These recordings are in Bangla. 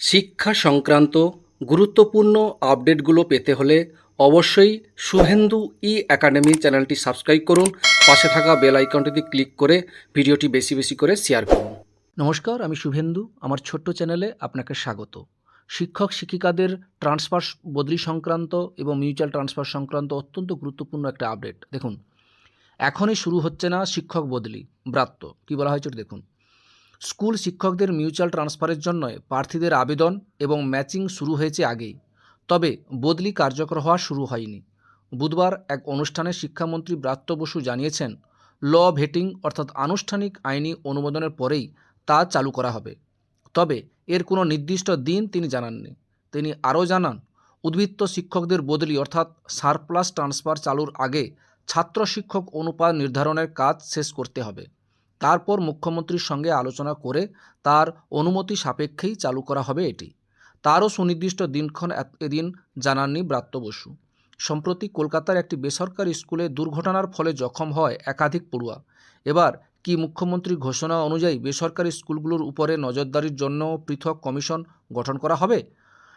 শিক্ষা সংক্রান্ত গুরুত্বপূর্ণ আপডেটগুলো পেতে হলে অবশ্যই শুভেন্দু ই একাডেমি চ্যানেলটি সাবস্ক্রাইব করুন। পাশে থাকা বেল আইকনটিতে ক্লিক করে ভিডিওটি বেশি বেশি করে শেয়ার করুন। নমস্কার, আমি শুভেন্দু। আমার ছোট্ট চ্যানেলে আপনাকে স্বাগত। শিক্ষক শিক্ষিকাদের ট্রান্সফার বদলি সংক্রান্ত এবং মিউচুয়াল ট্রান্সফার সংক্রান্ত অত্যন্ত গুরুত্বপূর্ণ একটা আপডেট। দেখুন, এখনই শুরু হচ্ছে না শিক্ষক বদলি, ব্রাত্য। কী বলা হয়েছে দেখুন। স্কুল শিক্ষকদের মিউচুয়াল ট্রান্সফারের জন্য প্রার্থীদের আবেদন এবং ম্যাচিং শুরু হয়েছে আগেই। তবে বদলি কার্যকর হওয়া শুরু হয়নি। বুধবার এক অনুষ্ঠানে শিক্ষামন্ত্রী ব্রাত্য বসু জানিয়েছেন, ল ভেটিং অর্থাৎ আনুষ্ঠানিক আইনি অনুমোদনের পরেই তা চালু করা হবে। তবে এর কোনো নির্দিষ্ট দিন তিনি জানাননি। তিনি আরও জানান, উদ্বৃত্ত শিক্ষকদের বদলি অর্থাৎ সারপ্লাস ট্রান্সফার চালুর আগে ছাত্র শিক্ষক অনুপাত নির্ধারণের কাজ শেষ করতে হবে। তারপর মুখ্যমন্ত্রীর সঙ্গে আলোচনা করে তার অনুমতি সাপেক্ষেই চালু করা হবে এটি। তারও সুনির্দিষ্ট দিনক্ষণ এদিন জানাননি ব্রাত্য বসু। সম্প্রতি কলকাতার একটি বেসরকারি স্কুলে দুর্ঘটনার ফলে জখম হয় একাধিক পড়ুয়া। এবার কি মুখ্যমন্ত্রীর ঘোষণা অনুযায়ী বেসরকারি স্কুলগুলোর উপরে নজরদারির জন্য পৃথক কমিশন গঠন করা হবে?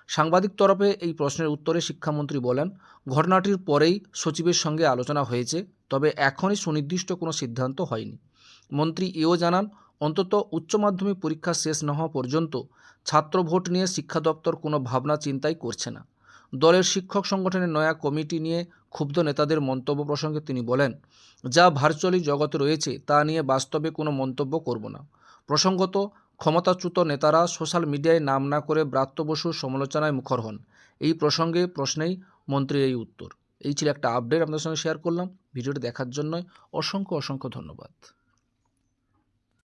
সাংবাদিক তরফে এই প্রশ্নের উত্তরে শিক্ষামন্ত্রী বলেন, ঘটনাটির পরেই সচিবের সঙ্গে আলোচনা হয়েছে, তবে এখনই সুনির্দিষ্ট কোনো সিদ্ধান্ত হয়নি। মন্ত্রী এও জানান, অন্তত উচ্চ মাধ্যমিক পরীক্ষা শেষ না হওয়া পর্যন্ত ছাত্র ভোট নিয়ে শিক্ষা দপ্তর কোনো ভাবনা চিন্তাই করছে না। দলের শিক্ষক সংগঠনের নয়া কমিটি নিয়ে ক্ষুব্ধ নেতাদের মন্তব্য প্রসঙ্গে তিনি বলেন, যা ভার্চুয়ালি জগতে রয়েছে তা নিয়ে বাস্তবে কোনো মন্তব্য করব না। প্রসঙ্গত, ক্ষমতাচ্যুত নেতারা সোশ্যাল মিডিয়ায় নাম না করে ব্রাত্য বসুর সমালোচনায় মুখর হন। এই প্রসঙ্গে প্রশ্নেই মন্ত্রীর এই উত্তর। এই ছিল একটা আপডেট, আপনাদের সঙ্গে শেয়ার করলাম। ভিডিওটি দেখার জন্য অসংখ্য অসংখ্য ধন্যবাদ।